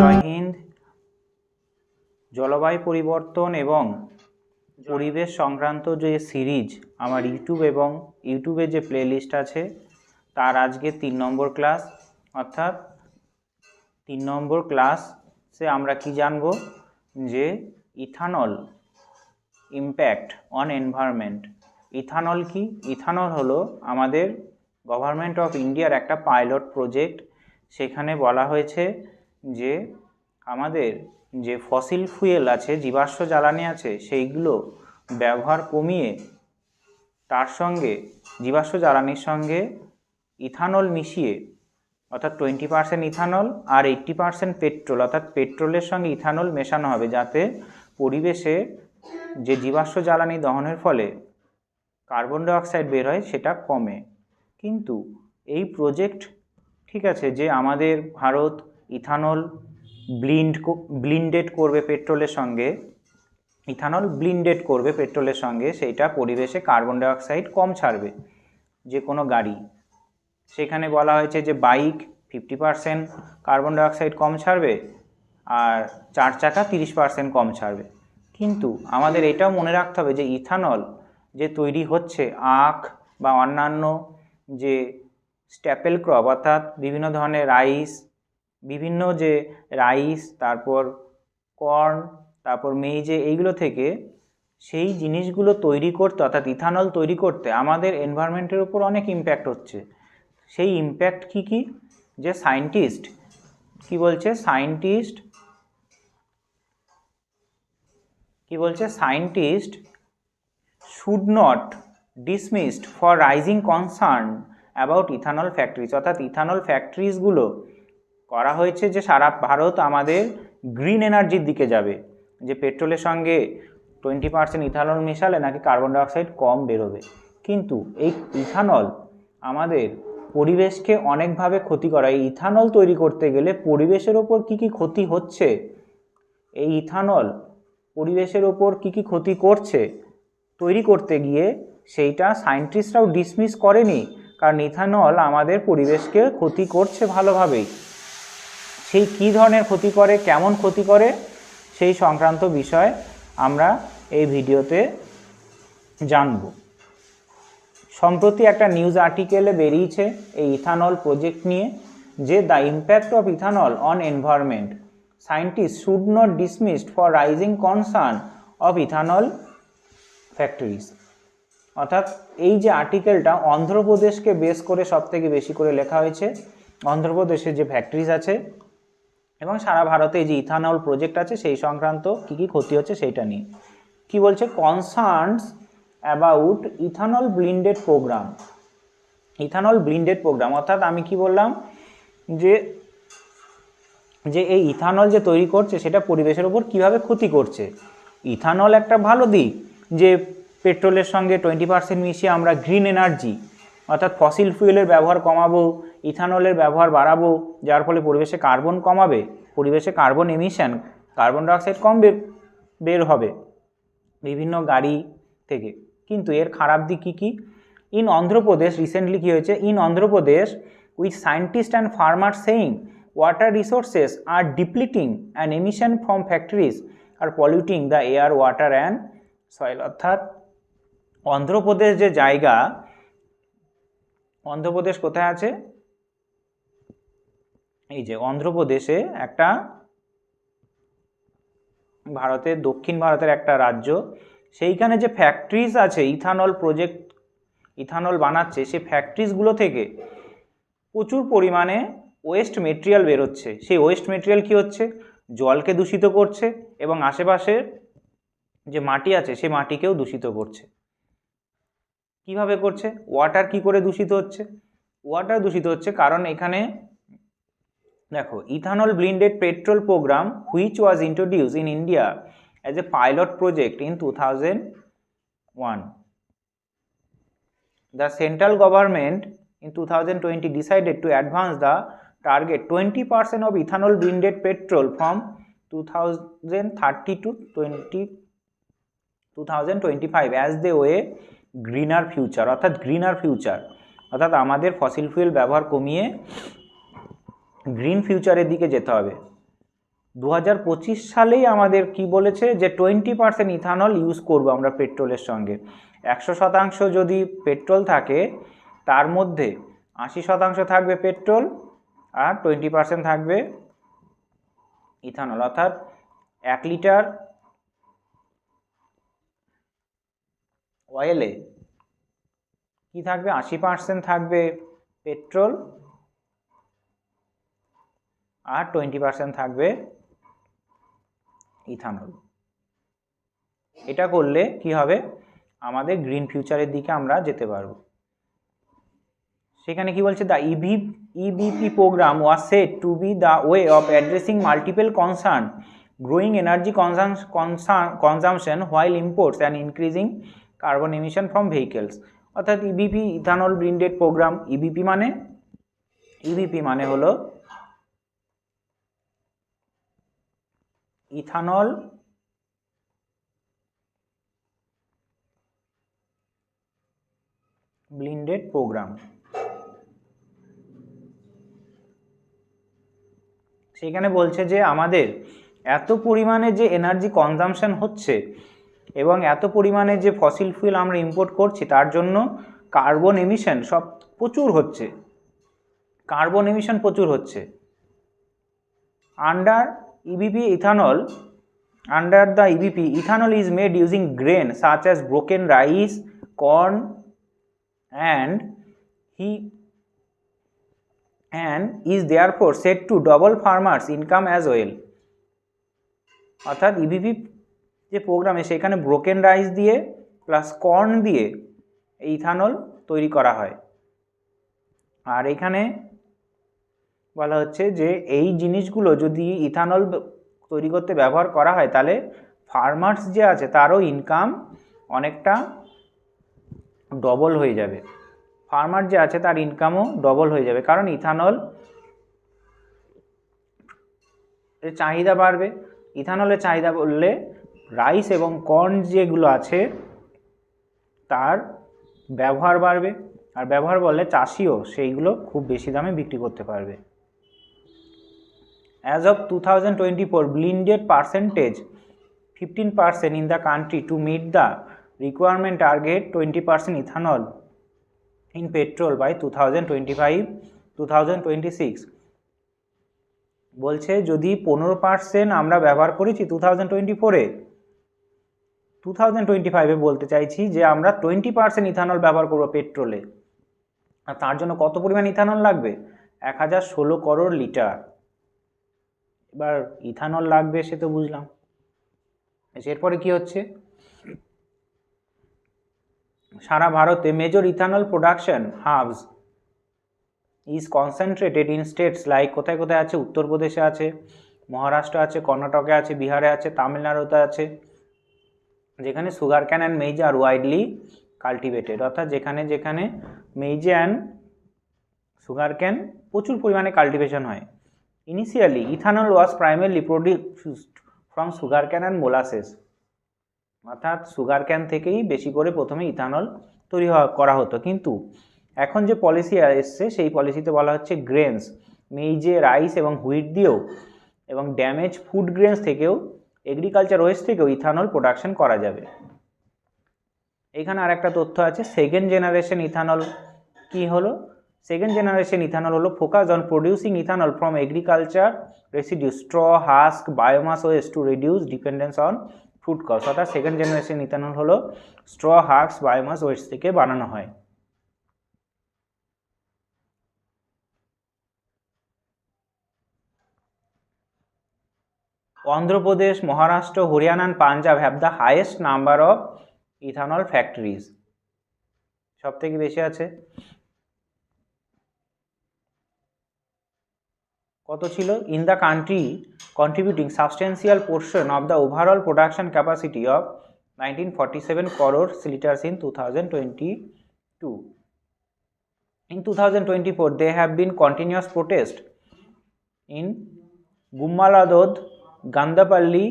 জয় হিন্দ জলবায়ু পরিবর্তন এবং পরিবেশ সংক্রান্ত যে সিরিজ আমার ইউটিউব এবং ইউটিউবে যে প্লেলিস্ট আছে, তার আজকে তিন নম্বর ক্লাস, অর্থাৎ তিন নম্বর ক্লাসে আমরা কি জানব? যে ethanol impact on environment ethanol কি? ইথানল হলো আমাদের গভর্নমেন্ট অফ ইন্ডিয়ার একটা পাইলট প্রজেক্ট সেখানে বলা হয়েছে যে আমাদের যে ফসিল ফুয়েল আছে, জীবাশ্ম জ্বালানি আছে, সেইগুলো ব্যবহার কমিয়ে তার সঙ্গে, জীবাশ্ম জ্বালানির সঙ্গে ইথানল মিশিয়ে, অর্থাৎ টোয়েন্টি পার্সেন্ট ইথানল আর এইট্টি পার্সেন্ট পেট্রোল, অর্থাৎ পেট্রোলের সঙ্গে ইথানল মেশানো হবে যাতে পরিবেশে যে জীবাশ্ম জ্বালানি দহনের ফলে কার্বন ডাইঅক্সাইড বের হয়, সেটা কমে। কিন্তু এই প্রজেক্ট, ঠিক আছে, যে আমাদের ভারত ইথানল ব্লিন্ড ব্লিন্ডেড করবে পেট্রোলের সঙ্গে, ইথানল ব্লিন্ডেড করবে পেট্রোলের সঙ্গে, সেইটা পরিবেশে কার্বন ডাইঅক্সাইড কম ছাড়বে যে কোনো গাড়ি। সেখানে বলা হয়েছে যে bike fifty percent carbon dioxide কম ছাড়বে আর চার চাকা তিরিশ পারসেন্ট কম ছাড়বে। কিন্তু আমাদের এটাও মনে রাখতে হবে যে ইথানল যে তৈরি হচ্ছে আখ বা অন্যান্য যে স্ট্যাপেল ক্রপ অর্থাৎ বিভিন্ন ধরনের রাইস বিভিন্ন যে রাইস তারপর কর্ন তারপর মেইজে এইগুলো থেকে সেই জিনিসগুলো তৈরি করতে, অর্থাৎ ইথানল তৈরি করতে আমাদের এনভায়রনমেন্টের উপর অনেক ইম্প্যাক্ট হচ্ছে। সেই ইম্প্যাক্ট কী কী? যে সায়েন্টিস্ট কি বলছে? সায়েন্টিস্ট কি বলছে? Scientist should not dismissed for rising concern about ethanol factories অর্থাৎ ইথানল ফ্যাক্টরিজগুলো করা হয়েছে যে সারা ভারত আমাদের গ্রিন এনার্জির দিকে যাবে, যে পেট্রোলের সঙ্গে টোয়েন্টি পার্সেন্ট ইথানল মেশালে নাকি কার্বন ডাইঅক্সাইড কম বেরোবে। কিন্তু এই ইথানল আমাদের পরিবেশকে অনেকভাবে ক্ষতি করা। এই ইথানল তৈরি করতে গেলে পরিবেশের ওপর কী কী ক্ষতি হচ্ছে? এই ইথানল পরিবেশের ওপর কী কী ক্ষতি করছে? তৈরি করতে গিয়ে সেইটা সায়েন্টিস্টরাও ডিসমিস করেনি। কারণ ইথানল আমাদের পরিবেশকে ক্ষতি করছে ভালোভাবেই। সেই কী ধরনের ক্ষতি করে, কেমন ক্ষতি করে, সেই সংক্রান্ত বিষয় আমরা এই ভিডিওতে জানব। সম্প্রতি একটা নিউজ আর্টিকেলে বেরিয়েছে এই ইথানল প্রজেক্ট নিয়ে, যে the impact of ethanol on environment. Scientist should not dismissed for rising concern of ethanol factories. অর্থাৎ এই যে আর্টিকেলটা অন্ধ্রপ্রদেশকে বেস করে সব থেকে বেশি করে লেখা হয়েছে, অন্ধ্রপ্রদেশে যে ফ্যাক্টরিজ আছে এবং সারা ভারতে যে ইথানল প্রজেক্ট আছে, সেই সংক্রান্ত কী কী ক্ষতি হচ্ছে সেইটা নিয়ে। কি বলছে? Concerns about ethanol blended program ethanol blended program অর্থাৎ আমি কি বললাম? যে যে এই ইথানল যে তৈরি করছে, সেটা পরিবেশের ওপর কীভাবে ক্ষতি করছে। ইথানল একটা ভালো দিক, যে পেট্রোলের সঙ্গে টোয়েন্টি পার্সেন্ট মিশিয়ে আমরা গ্রিন এনার্জি অর্থাৎ ফসিল ফুয়েলের ব্যবহার কমাবো, ইথানলের ব্যবহার বাড়াবো, যার ফলে পরিবেশে কার্বন কমাবে, পরিবেশে কার্বন এমিশন কার্বন ডাইঅক্সাইড কম বের হবে বিভিন্ন গাড়ি থেকে। কিন্তু এর খারাপ দিক কী কী? ইন অন্ধ্রপ্রদেশ রিসেন্টলি কী হয়েছে? In Andhra Pradesh with scientist and farmer saying water resources are depleting and emission from factories are polluting the air water and soil অর্থাৎ অন্ধ্রপ্রদেশ যে জায়গা অন্ধ্রপ্রদেশ কোথায় আছে? এই যে অন্ধ্রপ্রদেশে একটা ভারতের, দক্ষিণ ভারতের একটা রাজ্য। সেইখানে যে ফ্যাক্টরিজ আছে ইথানল প্রজেক্ট ইথানল বানাচ্ছে, সেই ফ্যাক্টরিজগুলো থেকে প্রচুর পরিমাণে ওয়েস্ট মেটেরিয়াল বেরোচ্ছে। সেই ওয়েস্ট মেটেরিয়াল কী হচ্ছে? জলকে দূষিত করছে এবং আশেপাশের যে মাটি আছে, সেই মাটিকেও দূষিত করছে। কীভাবে করছে? ওয়াটার কি করে দূষিত হচ্ছে? ওয়াটার দূষিত হচ্ছে কারণ এখানে দেখো ethanol blended petrol programme which was introduce in India as a pilot project in two thousand one the central government in 2020 decided to advance the target 20% of ethanol blended petrol from 2030 to 20 2025 as the way greener future অর্থাৎ greener future অর্থাৎ আমাদের fossil fuel ব্যবহার কমিয়ে green ফিউচারের দিকে যেতে হবে। দু হাজার পঁচিশ সালেই আমাদের কি বলেছে যে টোয়েন্টি পার্সেন্ট ইথানল ইউজ করব আমরা পেট্রোলের সঙ্গে। একশো শতাংশ যদি পেট্রোল থাকে, তার মধ্যে আশি শতাংশ থাকবে পেট্রোল আর টোয়েন্টি পার্সেন্ট থাকবে ইথানল অর্থাৎ এক লিটার অয়েলে কি থাকবে? আশি পার্সেন্ট থাকবে পেট্রোল আর টোয়েন্টি পার্সেন্ট থাকবে ইথানল এটা করলে কি হবে? আমাদের গ্রিন ফিউচারের দিকে আমরা যেতে পারব। সেখানে কি বলছে? The EV EBP program was set to be the way of addressing multiple concern growing energy consumption while imports and increasing carbon emission from vehicles অর্থাৎ EBP ethanol blended program EBP মানে? ইবিপি মানে হলো ethanol blended programme সেখানে বলছে যে আমাদের এত পরিমাণে যে এনার্জি কনজামশন হচ্ছে এবং এত পরিমাণে যে ফসিল ফুয়েল আমরা ইম্পোর্ট করছি, তার জন্য কার্বন এমিশন সব প্রচুর হচ্ছে। কার্বন এমিশন প্রচুর হচ্ছে। Under EBP ethanol under the EBP ethanol is made using grain such as broken rice corn and he and is therefore set to double farmers income as well অর্থাৎ EBP যে প্রোগ্রামে সেখানে broken rice দিয়ে plus corn দিয়ে এই ethanol তৈরি করা হয়। আর এখানে বলা হচ্ছে যে এই জিনিসগুলো যদি ইথানল তৈরি করতে ব্যবহার করা হয়, তাহলে ফার্মার্স যে আছে তারও ইনকাম অনেকটা ডবল হয়ে যাবে। ফার্মার যে আছে তার ইনকামও ডবল হয়ে যাবে। কারণ ইথানল এর চাহিদা বাড়বে। ইথানলের চাহিদা বললে রাইস এবং কর্ন যেগুলো আছে, তার ব্যবহার বাড়বে। আর ব্যবহার বললে চাষিও সেইগুলো খুব বেশি দামে বিক্রি করতে পারবে। As of two thousand twenty four blended percentage fifteen percent in the country to meet the requirement target twenty percent ethanol in petrol by two thousand twenty five two thousand twenty six বলছে, যদি পনেরো percent আমরা ব্যবহার করেছি two thousand twenty ফোরে two thousand twenty ফাইভে বলতে চাইছি যে আমরা টোয়েন্টি পার্সেন্ট ইথানল ব্যবহার করব পেট্রোলে। আর তার জন্য কত পরিমাণ ইথানল লাগবে? এক হাজার ষোলো করোড় লিটার। এবার ইথানল লাগবে সে তো বুঝলাম। এরপরে কি হচ্ছে? সারা ভারতে major ethanol production hubs is concentrated in states like কোথায় কোথায় আছে? উত্তরপ্রদেশে আছে, মহারাষ্ট্র আছে, কর্ণাটকে আছে, বিহারে আছে, তামিলনাড়ুতে আছে। যেখানে sugar cane and maize are widely cultivated অর্থাৎ যেখানে যেখানে মেইজে অ্যান্ড সুগার ক্যান প্রচুর পরিমাণে কাল্টিভেশন হয়। Initially ethanol was primarily produced from sugar cane and molasses অর্থাৎ সুগার ক্যান থেকেই বেশি করে প্রথমে ইথানল তৈরি করা হতো। কিন্তু এখন যে পলিসি এসছে, সেই পলিসিতে বলা হচ্ছে গ্রেনস মেইজে রাইস এবং হুইট দিয়েও এবং ড্যামেজ ফুড গ্রেনস থেকেও এগ্রিকালচার ওয়েস্ট থেকেও ইথানল প্রোডাকশন করা যাবে। এখানে আর একটা তথ্য আছে সেকেন্ড জেনারেশন ইথানল কি হলো? সেকেন্ড জেনারেশন ইথানল হলো focus on producing ethanol from agriculture residue straw husk biomass waste to reduce dependence on food cost অর্থাৎ সেকেন্ড জেনারেশন ইথানল হলো স্ট্র হাস্ক বায়োমাস ওয়েস্ট থেকে বানানো হয়। Andhra Pradesh Maharashtra Haryana and Punjab have the highest number of ethanol factories সব থেকে বেশি আছে? কত ছিল? In the country contributing substantial portion of the overall production capacity of nineteen forty seven crore litres in two thousand twenty two In 2024, there have been continuous protests in Gummaladod, Gandapalli,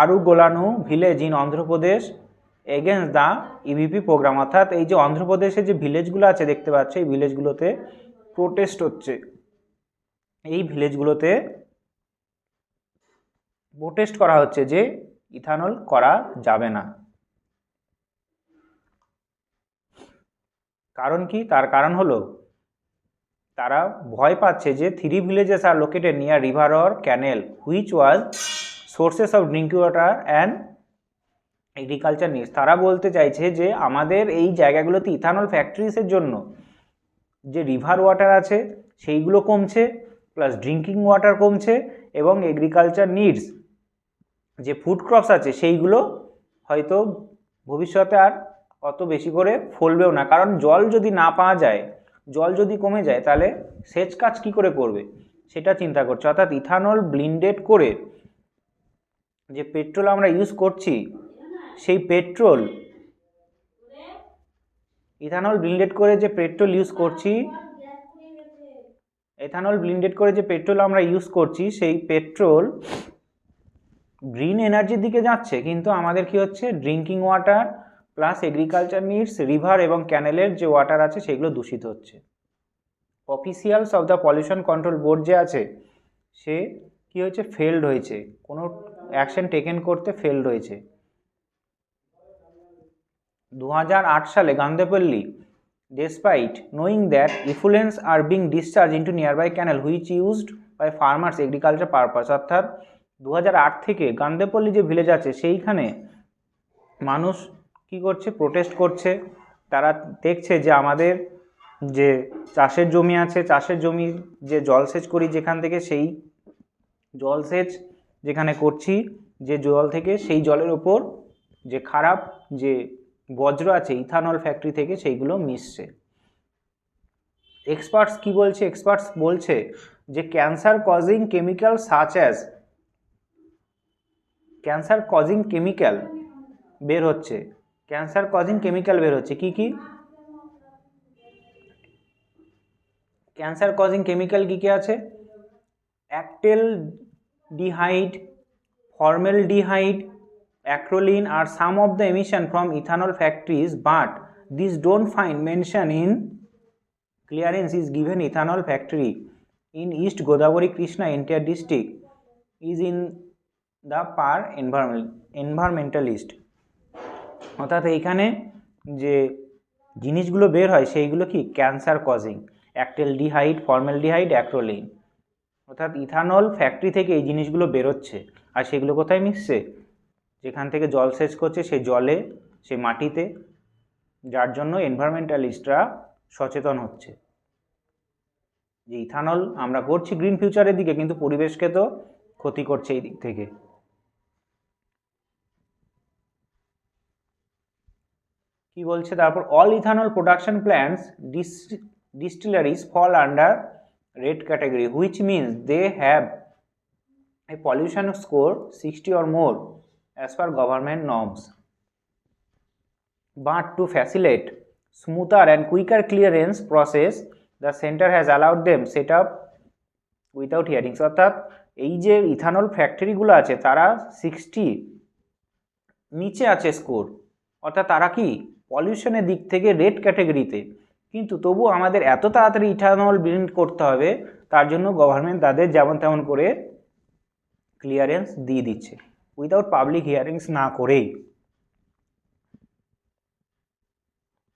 Arugolanu village in Andhra Pradesh against the EBP programme অর্থাৎ এই যে অন্ধ্রপ্রদেশে যে ভিলেজগুলো আছে দেখতে পাচ্ছে এই ভিলেজগুলোতে protest হচ্ছে। এই ভিলেজগুলোতে প্রোটেস্ট করা হচ্ছে যে ইথানল করা যাবে না। কারণ কি? তার কারণ হলো তারা ভয় পাচ্ছে যে three villages are located near river or canal which was sources of drinking water and agriculture needs তারা বলতে চাইছে যে আমাদের এই জায়গাগুলোতে ইথানল ফ্যাক্টরিসের জন্য যে রিভার ওয়াটার আছে, সেইগুলো কমছে প্লাস ড্রিঙ্কিং ওয়াটার কমছে এবং এগ্রিকালচার নিডস যে ফুড ক্রপস আছে, সেইগুলো হয়তো ভবিষ্যতে আর অত বেশি করে ফলবেও না। কারণ জল যদি না পাওয়া যায় জল যদি কমে যায় তাহলে সেচ কাজ কী করে করবে? সেটা চিন্তা করছে। অর্থাৎ ইথানল ব্লিন্ডেড করে যে পেট্রোল আমরা ইউজ করছি, সেই পেট্রোল ইথানল ব্লিন্ডেড করে যে পেট্রোল ইউজ করছি এথানল ব্লিন্ডেড করে যে পেট্রোল আমরা ইউজ করছি, সেই পেট্রোল গ্রিন এনার্জির দিকে যাচ্ছে। কিন্তু আমাদের কি হচ্ছে? Drinking water plus agriculture needs, river এবং ক্যানেলের যে ওয়াটার আছে সেগুলো দূষিত হচ্ছে। Officials of the pollution control board যে আছে, সে কি হয়েছে? ফেলড হয়েছে। কোনো অ্যাকশন টেকেন করতে ফেলড হয়েছে। দু হাজার আট সালে Gandhepalli despite knowing that effluents are being discharged into nearby canal which used by farmers agriculture purpose. অর্থাৎ দু হাজার আট থেকে গান্ধেপল্লী যে ভিলেজ আছে, সেইখানে মানুষ কি করছে? প্রোটেস্ট করছে। তারা দেখছে যে আমাদের যে চাষের জমি আছে, চাষের জমি যে জলসেচ করি যেখান থেকে, সেই জলসেচ যেখানে করছি, যে জল থেকে সেই জলের ওপর যে খারাপ যে বজ্র আছে, ইথানল ফ্যাক্টরি থেকে সেইগুলো মিশছে। এক্সপার্টস কি বলছে? এক্সপার্টস বলছে যে cancer causing chemical such as cancer causing chemical বের হচ্ছে। ক্যান্সার কজিং কেমিক্যাল বের হচ্ছে কি কি ক্যান্সার কজিং কেমিক্যাল কী কী আছে অ্যাক্টেল ডিহাইড ফর্মেলডিহাইড acrolein are some of the emission from ethanol factories but these don't find mention in clearance is given ethanol factory in east godavari krishna entire district is in the par environment environmentalist অর্থাৎ এইখানে যে জিনিসগুলো বের হয় সেইগুলো কি? Cancer causing acetaldehyde formaldehyde acrolein অর্থাৎ ethanol factory থেকে এই জিনিসগুলো বেরোচ্ছে। আর সেগুলো কোথায় মিশছে? যেখান থেকে জল সেচ করছে সেই জলে, সেই মাটিতে, যার জন্য এনভায়রনমেন্টালিস্টরা সচেতন হচ্ছে। যে ইথানল আমরা করছি গ্রিন ফিউচারের দিকে, কিন্তু পরিবেশকে তো ক্ষতি করছে এই দিক থেকে। কি বলছে? তারপর all ethanol production plants distilleries fall under red category which means they have a pollution score sixty or more as per government norms But to facilitate smoother and quicker clearance process, the center has allowed them set up without hearings. অর্থাৎ এই যে ethanol ফ্যাক্টরিগুলো আছে তারা sixty নিচে আছে score অর্থাৎ তারা কি পলিউশনের দিক থেকে রেড ক্যাটাগরিতে। কিন্তু তবু আমাদের এত তাড়াতাড়ি ইথানল ব্রিন্ড করতে হবে, তার জন্য গভর্নমেন্ট তাদের যেমন তেমন করে ক্লিয়ারেন্স দিয়ে দিচ্ছে, উইদাউট পাবলিক হিয়ারিংস না করেই।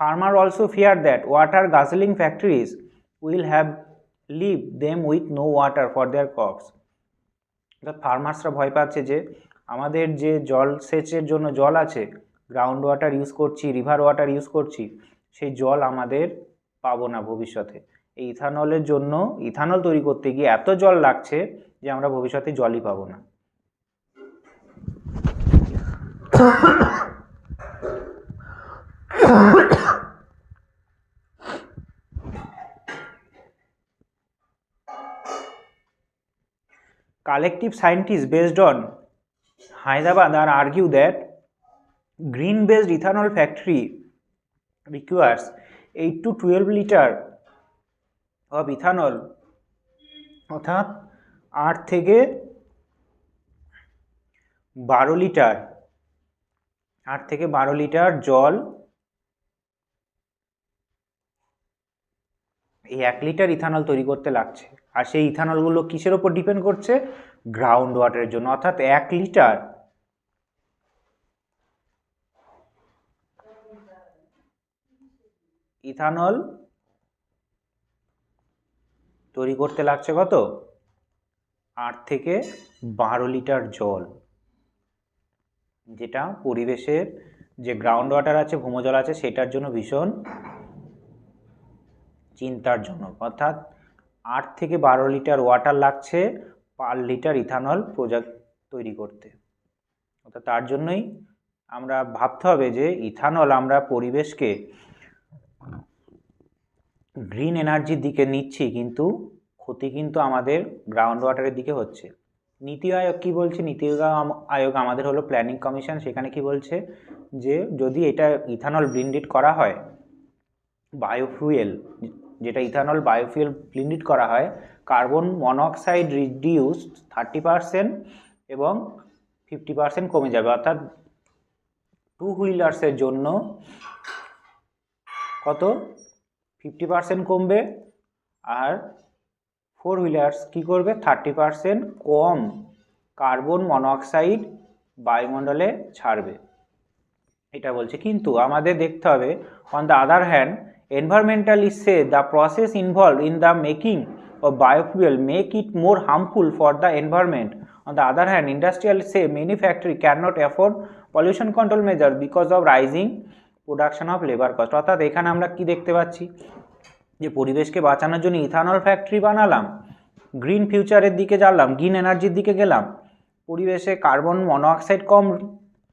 Farmer also fear that water guzzling factories will have leave them with no water for their crops. অর্থাৎ ফার্মার্সরা ভয় পাচ্ছে যে আমাদের যে জল সেচের জন্য জল আছে গ্রাউন্ড ওয়াটার ইউজ করছি রিভার ওয়াটার ইউজ করছি, সেই জল আমাদের পাবো না ভবিষ্যতে। এই ইথানলের জন্য, ইথানল তৈরি করতে গিয়ে এত জল লাগছে যে আমরা ভবিষ্যতে জলই পাবো না। Collective scientists based on Hyderabad are argue that green based ethanol factory requires 8 to 12 liter of ethanol অর্থাৎ আট থেকে বারো লিটার আট থেকে বারো লিটার জল এই এক লিটার ইথানল তৈরি করতে লাগছে। আর সেই ইথানলগুলো কিসের ওপর ডিপেন্ড করছে? গ্রাউন্ড ওয়াটারের জন্য। অর্থাৎ এক লিটার ইথানল তৈরি করতে লাগছে কত? আট থেকে বারো লিটার জল। যেটা পরিবেশের যে গ্রাউন্ড ওয়াটার আছে, ভূমজল আছে, সেটার জন্য ভীষণ চিন্তার জন্য অর্থাৎ আট থেকে বারো লিটার ওয়াটার লাগছে পার লিটার ইথানল প্রোজেক্ট তৈরি করতে। অর্থাৎ তার জন্যই আমরা ভাবতে হবে যে ইথানল আমরা পরিবেশকে গ্রিন এনার্জির দিকে নিচ্ছি, কিন্তু ক্ষতি কিন্তু আমাদের গ্রাউন্ড ওয়াটারের দিকে হচ্ছে। নীতি আয়োগ কি বলছে? নীতি আয়োগ আমাদের হলো প্ল্যানিং কমিশন সেখানে কি বলছে? যে যদি এটা ইথানল ব্লিন্ডেড করা হয় বায়োফুয়েল যেটা ইথানল বায়োফুয়েল ব্লিন্ডেড করা হয় carbon monoxide reduce thirty percent এবং ফিফটি পারসেন্ট কমে যাবে। অর্থাৎ টু হুইলার্সের জন্য কত? ফিফটি পার্সেন্ট কমবে আর ফোর হুইলার্স কী করবে? থার্টি পার্সেন্ট কম কার্বন মনোক্সাইড বায়ুমণ্ডলে ছাড়বে। এটা বলছে। কিন্তু আমাদের দেখতে হবে on the other hand environmental issue the process involve in the making of biofuel make it more harmful for the environment on the other hand industrial say many factory can not afford pollution control measure because of rising production of labor cost. অর্থাৎ এখানে আমরা কি দেখতে পাচ্ছি? যে পরিবেশকে বাঁচানোর জন্য ইথানল ফ্যাক্টরি বানালাম গ্রিন ফিউচারের দিকে জানলাম গ্রিন এনার্জির দিকে গেলাম, পরিবেশে কার্বন মনোঅক্সাইড কম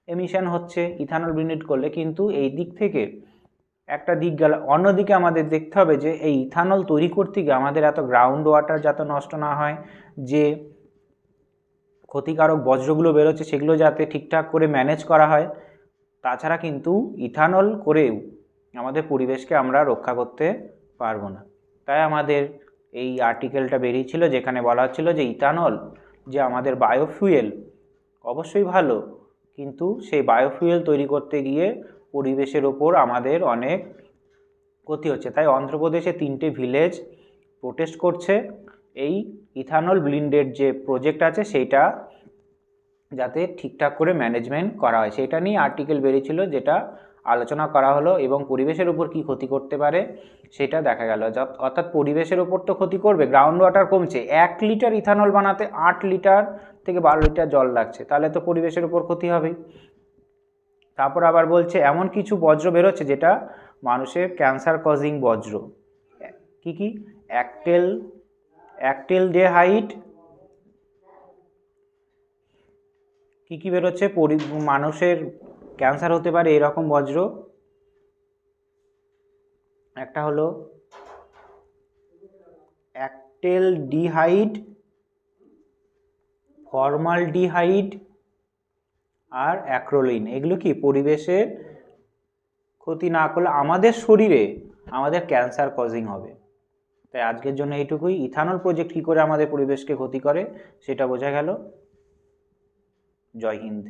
এমিশন হচ্ছে ইথানল ব্রিনেট করলে কিন্তু এই দিক থেকে একটা দিক গেল। অন্যদিকে আমাদের দেখতে হবে যে এই ইথানল তৈরি করতে গিয়ে আমাদের এত গ্রাউন্ড ওয়াটার যাতে নষ্ট না হয়, যে ক্ষতিকারক বজ্রগুলো বেরোচ্ছে সেগুলো যাতে ঠিকঠাক করে ম্যানেজ করা হয়। তাছাড়া কিন্তু ইথানল করেও আমাদের পরিবেশকে আমরা রক্ষা করতে পারব না। তাই আমাদের এই আর্টিকেলটা বেরিয়েছিল যেখানে বলা হচ্ছিল যে ইথানল যে আমাদের বায়োফুয়েল অবশ্যই ভালো, কিন্তু সেই বায়োফুয়েল তৈরি করতে গিয়ে পরিবেশের ওপর আমাদের অনেক ক্ষতি হচ্ছে। তাই অন্ধ্রপ্রদেশে তিনটে ভিলেজ প্রোটেস্ট করছে। এই ইথানল ব্লিন্ডেড যে প্রজেক্ট আছে, সেইটা যাতে ঠিকঠাক করে ম্যানেজমেন্ট করা হয়। সেটা নিয়ে আর্টিকেল বেরিয়েছিল যেটা আলোচনা করা হলো এবং পরিবেশের উপর কি ক্ষতি করতে পারে সেটা দেখা গেল। অর্থাৎ পরিবেশের উপর তো ক্ষতি করবে গ্রাউন্ড ওয়াটার কমছে। এক লিটার ইথানল বানাতে আট লিটার থেকে বারো লিটার জল লাগছে। তাহলে তো পরিবেশের উপর ক্ষতি হবেই তারপর আবার বলছে, এমন কিছু বজ্র বেরোচ্ছে যেটা মানুষের ক্যান্সার কজিং বজ্র। কি কি? অ্যাক্টেল অ্যাক্টেল ডে হাইট কি কি বেরোচ্ছে? মানুষের ক্যান্সার হতে পারে এরকম বজ্র। একটা হলো অ্যাক্টেল ডিহাইড ফর্মালডিহাইড আর অ্যাক্রোলিন। এগুলো কি? পরিবেশের ক্ষতি না করলে আমাদের শরীরে আমাদের ক্যান্সার কজিং হবে। তাই আজকের জন্য এইটুকুই। ইথানল প্রজেক্ট কী করে আমাদের পরিবেশকে ক্ষতি করে সেটা বোঝা গেল। জয় হিন্দ